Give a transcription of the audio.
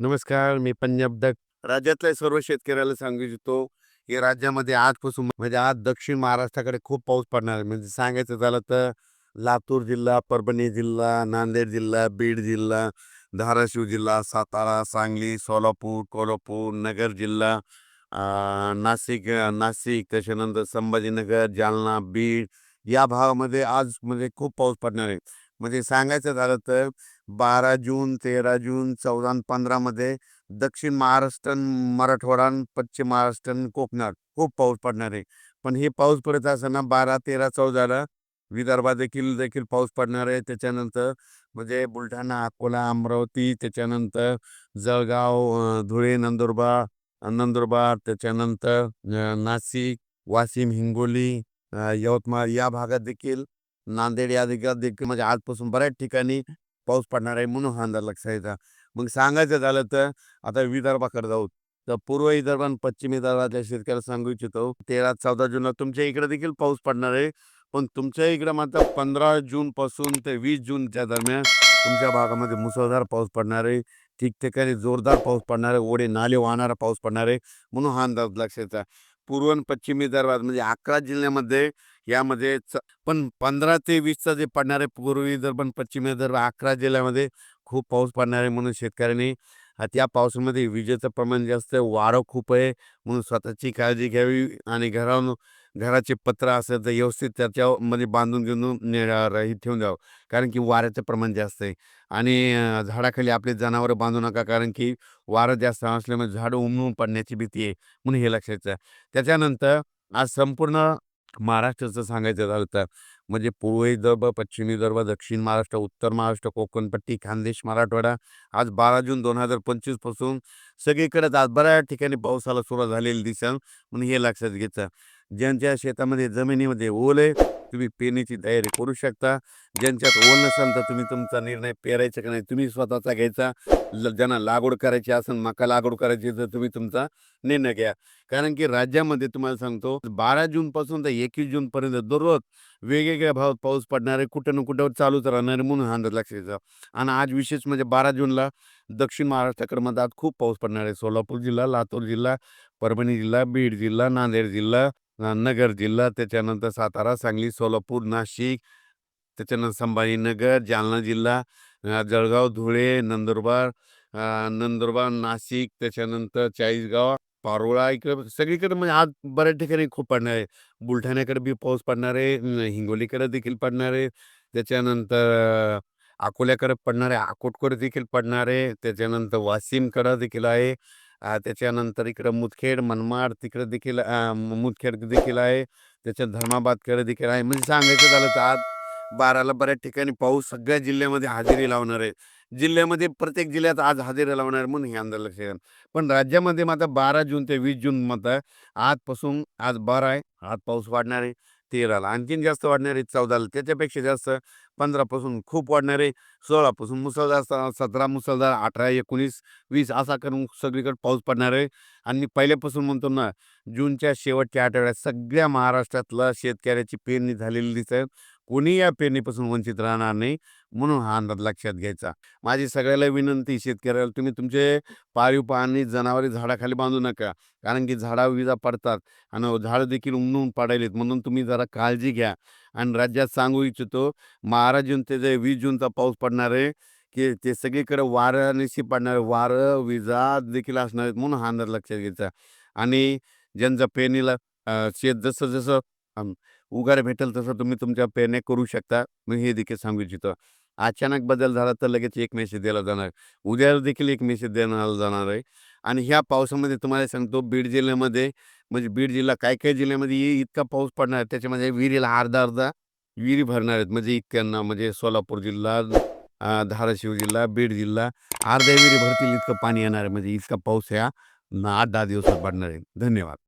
नमस्कार मी पंजाब दक राज्यातल्या सर्व शेतकऱ्याला सांगू इच्छितो की राज्यामध्ये आजपासून म्हणजे आज दक्षिण महाराष्ट्राकडे खूप पाऊस पडणार आहे. म्हणजे सांगायचं झालं तर लातूर जिल्हा परभणी जिल्हा नांदेड जिल्हा बीड जिल्हा धाराशिव जिल्हा सातारा सांगली सोलापूर कोल्हापूर नगर जिल्हा नाशिक नाशिक त्याच्यानंतर संभाजीनगर जालना बीड या भागामध्ये आज म्हणजे खूप पाऊस पडणार आहे. म्हणजे सांगायचं झालं तर बारा जून तेरा जून चौदा आणि पंधरामध्ये दक्षिण महाराष्ट्र मराठवाडा आणि पश्चिम महाराष्ट्र आणि कोकणात खूप पाऊस पडणार आहे. पण हे पाऊस पडत असताना बारा तेरा चौदाला विदर्भात देखील देखील पाऊस पडणार आहे. त्याच्यानंतर म्हणजे बुलढाणा अकोला अमरावती त्याच्यानंतर जळगाव धुळे नंदुरबार नंदुरबार त्याच्यानंतर नाशिक वाशिम हिंगोली यवतमाळ या भागात देखील नांदेड या देखील म्हणजे आजपासून बऱ्याच ठिकाणी पाऊस पडणार आहे म्हणून हा अंदाज लक्षात मग सांगायचं झालं तर आता विदर्भाकडे जाऊ. तर पूर्व विदर्भ आणि पश्चिम विदर्भातल्या शेतकऱ्याला सांगू इच्छितो तेरा चौदा जूनला तुमच्या इकडे देखील पाऊस पडणार आहे. पण तुमच्या इकडे मात्र पंधरा जून पासून ते वीस जूनच्या दरम्यान तुमच्या भागामध्ये मुसळधार पाऊस पडणार आहे. ठिकठिकाणी जोरदार पाऊस पडणार आहे. ओढे नाले वाहणारा पाऊस पडणार आहे. म्हणून हा अंदाज लक्षात पूर्व आणि पश्चिम विदर्भात म्हणजे अकरा जिल्ह्यामध्ये यामध्ये च- पण पंधरा ते वीसचा जे पडणार आहे पूर्वी विदर्भ पश्चिमे पश्चिम विदर्भ अकरा जिल्ह्यामध्ये खूप पाऊस पडणार आहे म्हणून शेतकऱ्यांनी त्या पावसामध्ये विजेचं प्रमाण जास्त आहे वारं खूप आहे म्हणून स्वतःची काळजी घ्यावी आणि घरावर घराचे पत्र असेल तर व्यवस्थित त्याच्यामध्ये बांधून घेऊन हे ठेवून द्यावं. कारण की वाऱ्याचं प्रमाण जास्त आहे. आणि झाडाखाली आपले जनावरं बांधू नका कारण की वारं जास्त असल्यामुळे झाडं उमळून पडण्याची भीती आहे म्हणून हे लक्षात त्याच्यानंतर आज संपूर्ण महाराष्ट्राचं सांगायचं झालं तर. म्हणजे पूर्व विदर्भ पश्चिम विदर्भ दक्षिण महाराष्ट्र उत्तर महाराष्ट्र कोकणपट्टी खानदेश मराठवाडा आज बारा जून दोन हजार पंचवीसपासून सगळीकडे आज बऱ्याच ठिकाणी पावसाला सुरुवात झालेली दिसेल म्हणून हे लक्षात घ्यायचं. ज्यांच्या शेतामध्ये जमिनीमध्ये ओल आहे तुम्ही पेरणीची तयारी करू शकता. ज्यांच्यात ओल नसेल तर तुम्ही तुमचा निर्णय पेरायचा का नाही तुम्ही स्वतःचा घ्यायचा. ज्यांना लागवड करायची असेल मका लागवड करायची तर तुम्ही तुमचा निर्णय घ्या. कारण की राज्यामध्ये तुम्हाला सांगतो बारा जून पासून तर एकवीस जून पर्यंत दररोज वेगवेगळ्या भावात पाऊस पडणार आहे कुठं ना कुठं चालूच राहणार आहे म्हणून हा अंदाज आणि आज विशेष म्हणजे बारा जूनला दक्षिण महाराष्ट्राकडे मधात खूप पाऊस पडणार आहे सोलापूर जिल्हा लातूर जिल्हा परभणी जिल्हा बीड जिल्हा नांदेड जिल्हा नगर जिल्हा त्याच्यानंतर सातारा सांगली सोलापूर नाशिक त्याच्यानंतर संभाजीनगर जालना जिल्हा जळगाव धुळे नंदुरबार नंदुरबार नाशिक त्याच्यानंतर चाळीसगाव पारोळा इकडे सगळीकडे म्हणजे आज बऱ्याच ठिकाणी खूप पडणार आहे. बुलढाण्याकडे बी पाऊस पडणार आहे हिंगोलीकडे देखील पडणार आहे त्याच्यानंतर अकोल्याकडे पडणार आहे अकोटकडे देखील पडणार आहे त्याच्यानंतर वाशिमकडे देखील आहे. त्याच्यानंतर इकडं मुदखेड मनमाड तिकडे देखील मुदखेड देखील आहे. त्याच्यात धर्माबादकडे देखील आहे. म्हणजे सांगायचं झालं तर आज बाराला बऱ्याच ठिकाणी पाऊस सगळ्या जिल्ह्यामध्ये हजेरी लावणार आहे. जिल्ह्यामध्ये प्रत्येक जिल्ह्यात आज हजेरी लावणार आहे म्हणून हे अंदाज लक्षात पण राज्यामध्ये मात्र बारा जून ते वीस जून मात्र आजपासून आज बारा आहे. आज पाऊस वाढणार आहे. तेराला आणखीन जास्त वाढणार आहे चौदाला त्याच्यापेक्षा जास्त पंधरापासून खूप वाढणार आहे. सोळापासून मुसळधार सतरा मुसळधार अठरा एकोणीस वीस असा करून सगळीकडे पाऊस पडणार आहे. आणि पहिल्यापासून म्हणतो ना जूनच्या शेवटच्या आठवड्यात सगळ्या महाराष्ट्रातलं शेतकऱ्याची पेरणी झालेली दिसत. कोणी या पेरणीपासून वंचित राहणार नाही म्हणून हा अंदाज लक्षात घ्यायचा. माझी सगळ्याला विनंती शेतकऱ्याला तुम्ही तुमचे पाळीव पाणी जनावरे झाडाखाली बांधू नका. कारण की झाडा विजा पडतात आणि झाडं देखील उमनून पडायलेत म्हणून तुम्ही जरा काळजी घ्या. आणि राज्यात सांगू इच्छितो महाराज जून ते जे वीस जूनचा पाऊस पडणार आहे की ते सगळीकडे वाऱ्यानिशी पडणार वारं विजा देखील असणार आहेत म्हणून हा अंदाज लक्षात घ्यायचा. आणि ज्यांचा पेरणीला शेत जसं जसं उगार भेटेल तसं तुम्ही तुमच्या पेरण्या करू शकता. मी हे देखील सांगू इच्छितो. अचानक बदल झाला तर लगेच एक मेसेज दिला जाणार. उद्या देखील एक मेसेज देण्याला जाणार आहे. आणि ह्या पावसामध्ये तुम्हाला सांगतो बीड जिल्ह्यामध्ये म्हणजे बीड जिल्हा काय काय जिल्ह्यामध्ये इतका पाऊस पडणार आहे त्याच्यामध्ये विहिरीला अर्धा अर्धा विहिरी भरणार आहेत. म्हणजे इतक्यांना म्हणजे सोलापूर जिल्हा धाराशिव जिल्हा बीड जिल्हा अर्ध्या विहिरी भरतील इतकं पाणी येणार आहे. म्हणजे इतका पाऊस ह्या आठ दहा दिवसात पडणार आहे. धन्यवाद.